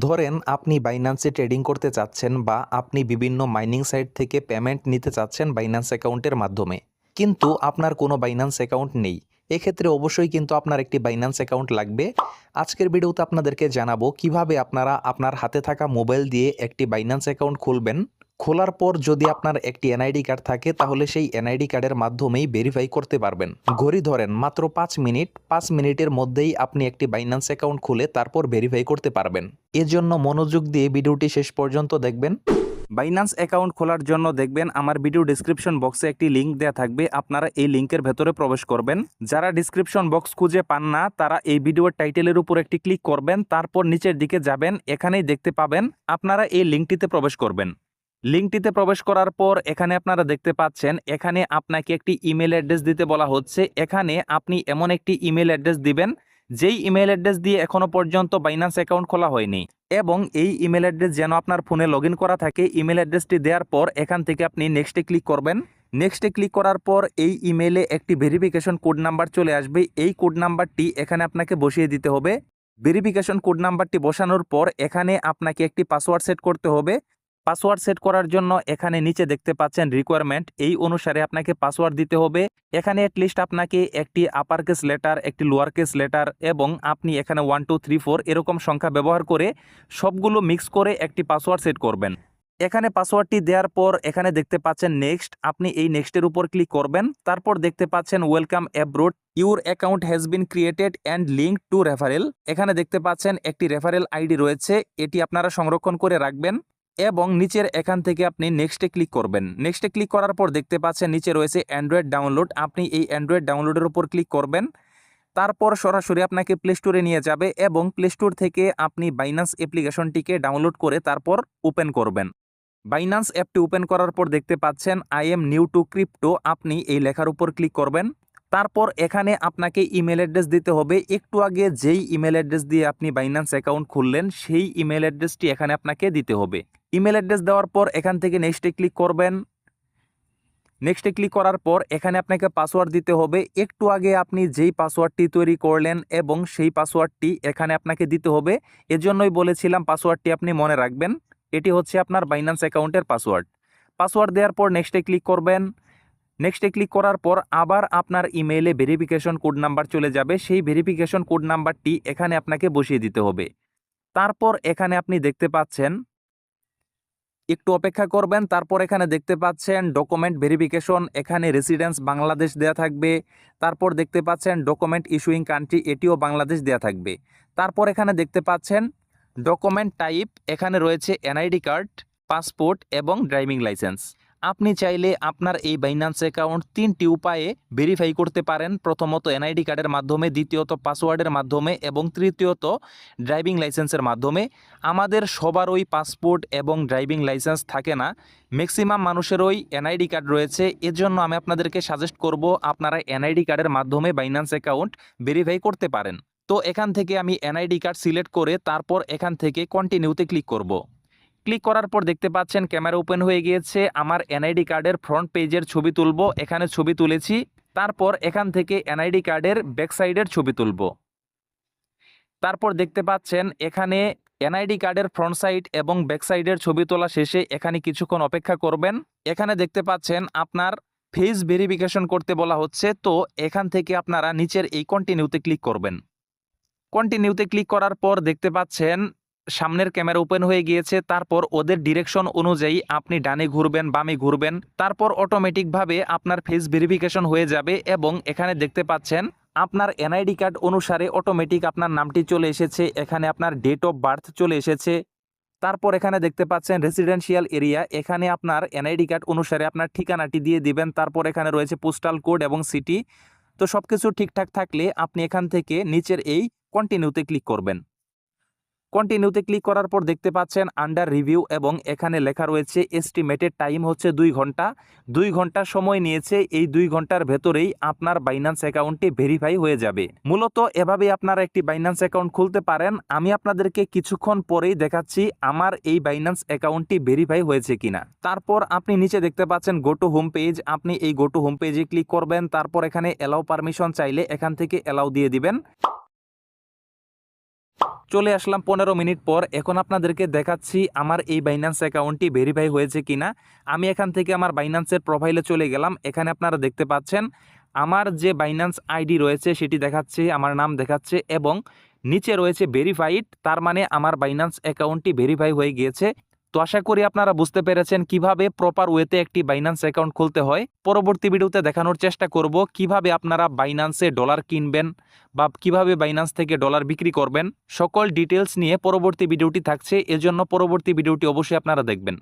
ধরেন আপনি বাইন্যান্সে ট্রেডিং করতে চাচ্ছেন বা আপনি বিভিন্ন মাইনিং সাইট থেকে পেমেন্ট নিতে চাচ্ছেন বাইন্যান্স অ্যাকাউন্টের মাধ্যমে। কিন্তু আপনার কোনো বাইন্যান্স অ্যাকাউন্ট নেই। এক্ষেত্রে অবশ্যই কিন্তু আপনার একটি বাইন্যান্স অ্যাকাউন্ট লাগবে। আজকের ভিডিওতে আপনাদেরকে জানাব কীভাবে আপনারা আপনার হাতে থাকা মোবাইল দিয়ে একটি বাইন্যান্স অ্যাকাউন্ট খুলবেন। খোলার পর যদি আপনার একটি এনআইডি কার্ড থাকে, তাহলে সেই এনআইডি কার্ডের মাধ্যমেই ভেরিফাই করতে পারবেন। ঘড়ি ধরেন, মাত্র পাঁচ মিনিট, পাঁচ মিনিটের মধ্যেই আপনি একটি বাইন্যান্স অ্যাকাউন্ট খুলে তারপর ভেরিফাই করতে পারবেন। এজন্য মনোযোগ দিয়ে ভিডিওটি শেষ পর্যন্ত দেখবেন। বাইন্যান্স অ্যাকাউন্ট খোলার জন্য দেখবেন আমার ভিডিও ডিসক্রিপশন বক্সে একটি লিঙ্ক দেওয়া থাকবে। আপনারা এই লিঙ্কের ভেতরে প্রবেশ করবেন। যারা ডিসক্রিপশন বক্স খুঁজে পান না, তারা এই ভিডিওর টাইটেলের উপর একটি ক্লিক করবেন। তারপর নিচের দিকে যাবেন। এখানেই দেখতে পাবেন, আপনারা এই লিঙ্কটিতে প্রবেশ করবেন। লিঙ্কটিতে প্রবেশ করার পর এখানে আপনারা দেখতে পাচ্ছেন, এখানে আপনাকে একটি ইমেল অ্যাড্রেস দিতে বলা হচ্ছে। এখানে আপনি এমন একটি ইমেল অ্যাড্রেস দিবেন, যেই ইমেল অ্যাড্রেস দিয়ে এখনও পর্যন্ত বাইন্যান্স অ্যাকাউন্ট খোলা হয়নি এবং এই ইমেল অ্যাড্রেস যেন আপনার ফোনে লগ করা থাকে, ইমেল অ্যাড্রেসটি দেওয়ার পর এখান থেকে আপনি নেক্সটে ক্লিক করবেন। নেক্সটে ক্লিক করার পর এই ইমেলে একটি ভেরিফিকেশন কোড নাম্বার চলে আসবে। এই কোড নাম্বারটি এখানে আপনাকে বসিয়ে দিতে হবে। ভেরিফিকেশন কোড নাম্বারটি বসানোর পর এখানে আপনাকে একটি পাসওয়ার্ড সেট করতে হবে। পাসওয়ার্ড সেট করার জন্য এখানে নিচে দেখতে পাচ্ছেন রিকোয়ারমেন্ট এই অনুসারে আপনাকে পাসওয়ার্ড দিতে হবে। এখানে লিস্ট আপনাকে একটি আপার কেস লেটার একটি লোয়ার কেস লেটার এবং আপনি এখানে ওয়ান টু থ্রি ফোর এরকম সংখ্যা ব্যবহার করে সবগুলো মিক্স করে একটি পাসওয়ার্ড সেট করবেন। এখানে পাসওয়ার্ডটি দেওয়ার পর এখানে দেখতে পাচ্ছেন নেক্সট আপনি এই নেক্সটের উপর ক্লিক করবেন। তারপর দেখতে পাচ্ছেন welcome aboard your account has been created and link to referral এখানে দেখতে পাচ্ছেন একটি রেফারেল আইডি রয়েছে। এটি আপনারা সংরক্ষণ করে রাখবেন। এবং নিচের এখান থেকে আপনি নেক্সটে ক্লিক করবেন। নেক্সটে ক্লিক করার পর দেখতে পাচ্ছেন নিচে রয়েছে অ্যান্ড্রয়েড ডাউনলোড আপনি এই অ্যান্ড্রয়েড ডাউনলোডের উপর ক্লিক করবেন। তারপর সরাসরি আপনাকে প্লে স্টোরে নিয়ে যাবে এবং প্লে স্টোর থেকে আপনি বাইন্যান্স অ্যাপ্লিকেশনটিকে ডাউনলোড করে তারপর ওপেন করবেন। বাইন্যান্স অ্যাপটি ওপেন করার পর দেখতে পাচ্ছেন I am new to crypto আপনি এই লেখার উপর ক্লিক করবেন। তারপর এখানে আপনাকে ইমেল অ্যাড্রেস দিতে হবে। একটু আগে যেই ইমেল অ্যাড্রেস দিয়ে আপনি বাইন্যান্স অ্যাকাউন্ট খুললেন, সেই ইমেল অ্যাড্রেসটি এখানে আপনাকে দিতে হবে। ইমেল অ্যাড্রেস দেওয়ার পর এখান থেকে নেক্সটে ক্লিক করবেন। নেক্সটে ক্লিক করার পর এখানে আপনাকে পাসওয়ার্ড দিতে হবে। একটু আগে আপনি যেই পাসওয়ার্ডটি তৈরি করলেন এবং সেই পাসওয়ার্ডটি এখানে আপনাকে দিতে হবে। এজন্যই বলেছিলাম পাসওয়ার্ডটি আপনি মনে রাখবেন। এটি হচ্ছে আপনার বাইন্যান্স অ্যাকাউন্টের পাসওয়ার্ড পাসওয়ার্ড দেওয়ার পর নেক্সটে ক্লিক করবেন। নেক্সটে ক্লিক করার পর আবার আপনার ইমেইলে ভেরিফিকেশন কোড নাম্বার চলে যাবে। সেই ভেরিফিকেশন কোড নাম্বারটি এখানে আপনাকে বসিয়ে দিতে হবে। তারপর এখানে আপনি দেখতে পাচ্ছেন, একটু অপেক্ষা করবেন। তারপর এখানে দেখতে পাচ্ছেন ডকুমেন্ট ভেরিফিকেশন এখানে রেসিডেন্স বাংলাদেশ দেয়া থাকবে। তারপর দেখতে পাচ্ছেন ডকুমেন্ট ইস্যুইং কান্ট্রি এটিও বাংলাদেশ দেয়া থাকবে। তারপর এখানে দেখতে পাচ্ছেন ডকুমেন্ট টাইপ এখানে রয়েছে এনআইডি কার্ড পাসপোর্ট এবং ড্রাইভিং লাইসেন্স আপনি চাইলে আপনার এই বাইন্যান্স অ্যাকাউন্ট তিনটি উপায়ে ভেরিফাই করতে পারেন। প্রথমত এনআইডি কার্ডের মাধ্যমে, দ্বিতীয়ত পাসওয়ার্ডের মাধ্যমে এবং তৃতীয়ত ড্রাইভিং লাইসেন্সের মাধ্যমে। আমাদের সবারই পাসপোর্ট এবং ড্রাইভিং লাইসেন্স থাকে না। ম্যাক্সিমাম মানুষের মানুষেরই এনআইডি কার্ড রয়েছে। এজন্য আমি আপনাদেরকে সাজেস্ট করব, আপনারা এনআইডি কার্ডের মাধ্যমে বাইন্যান্স অ্যাকাউন্ট ভেরিফাই করতে পারেন। তো এখান থেকে আমি এনআইডি কার্ড সিলেক্ট করে তারপর এখান থেকে কন্টিনিউতে ক্লিক করব। ক্লিক করার পর দেখতে পাচ্ছেন ক্যামেরা ওপেন হয়ে গিয়েছে। আমার এনআইডি কার্ডের ফ্রন্ট পেজের ছবি তুলব, এখানে ছবি তুলেছি। তারপর এখান থেকে এনআইডি কার্ডের ব্যাক সাইডের ছবি তুলব। তারপর দেখতে পাচ্ছেন এখানে এনআইডি কার্ডের ফ্রন্ট সাইড এবং ব্যাক সাইডের ছবি তোলা শেষে এখানে কিছুক্ষণ অপেক্ষা করবেন। এখানে দেখতে পাচ্ছেন আপনার ফেস ভেরিফিকেশন করতে বলা হচ্ছে। তো এখান থেকে আপনারা নিচের এই কন্টিনিউতে ক্লিক করবেন। কন্টিনিউতে ক্লিক করার পর দেখতে পাচ্ছেন সামনের ক্যামেরা ওপেন হয়ে গিয়েছে, তারপর ওদের ডিরেকশন অনুযায়ী আপনি ডানে ঘুরবেন, বামে ঘুরবেন, তারপর অটোমেটিকভাবে আপনার ফেস ভেরিফিকেশন হয়ে যাবে এবং এখানে দেখতে পাচ্ছেন আপনার এনআইডি কার্ড অনুসারে অটোমেটিক আপনার নামটি চলে এসেছে, এখানে আপনার ডেট অফ বার্থ চলে এসেছে, তারপর এখানে দেখতে পাচ্ছেন রেসিডেন্সিয়াল এরিয়া এখানে আপনার এনআইডি কার্ড অনুসারে আপনার ঠিকানাটি দিয়ে দিবেন, তারপর এখানে রয়েছে পোস্টাল কোড এবং সিটি তো সব কিছু ঠিকঠাক থাকলে আপনি এখান থেকে নিচের এই কন্টিনিউতে ক্লিক করবেন। কন্টিনিউতে ক্লিক করার পর দেখতে পাচ্ছেন আন্ডার রিভিউ এবং এখানে লেখা রয়েছে এস্টিমেটেড টাইম হচ্ছে দুই ঘণ্টা। দুই ঘণ্টা সময় নিয়েছে, এই দুই ঘণ্টার ভেতরেই আপনার বাইন্যান্স অ্যাকাউন্টটি ভেরিফাই হয়ে যাবে। মূলত এভাবেই আপনারা একটি বাইন্যান্স অ্যাকাউন্ট খুলতে পারেন। আমি আপনাদেরকে কিছুক্ষণ পরেই দেখাচ্ছি আমার এই বাইন্যান্স অ্যাকাউন্টটি ভেরিফাই হয়েছে কিনা। তারপর আপনি নিচে দেখতে পাচ্ছেন গো টু হোম পেজ আপনি এই গো টু হোম পেজে ক্লিক করবেন। তারপর এখানে অ্যালাউ পারমিশন চাইলে এখান থেকে অ্যালাউ দিয়ে দিবেন। চলে আসলাম পনেরো মিনিট পর। এখন আপনাদেরকে দেখাচ্ছি আমার এই বাইন্যান্স অ্যাকাউন্টটি ভেরিফাই হয়েছে কিনা। আমি এখান থেকে আমার বাইন্যান্সের প্রোফাইলে চলে গেলাম। এখানে আপনারা দেখতে পাচ্ছেন, আমার যে বাইন্যান্স আইডি রয়েছে সেটি দেখাচ্ছে, আমার নাম দেখাচ্ছে এবং নিচে রয়েছে ভেরিফাইড তার মানে আমার বাইন্যান্স অ্যাকাউন্টটি ভেরিফাই হয়ে গিয়েছে। তো আশা করি আপনারা বুঝতে পেরেছেন কীভাবে প্রপার ওয়েতে একটি বাইন্যান্স অ্যাকাউন্ট খুলতে হয়। পরবর্তী ভিডিওতে দেখানোর চেষ্টা করব কীভাবে আপনারা বাইন্যান্সে ডলার কিনবেন বা কীভাবে বাইন্যান্স থেকে ডলার বিক্রি করবেন। সকল ডিটেলস নিয়ে পরবর্তী ভিডিওটি থাকছে, এজন্য পরবর্তী ভিডিওটি অবশ্যই আপনারা দেখবেন।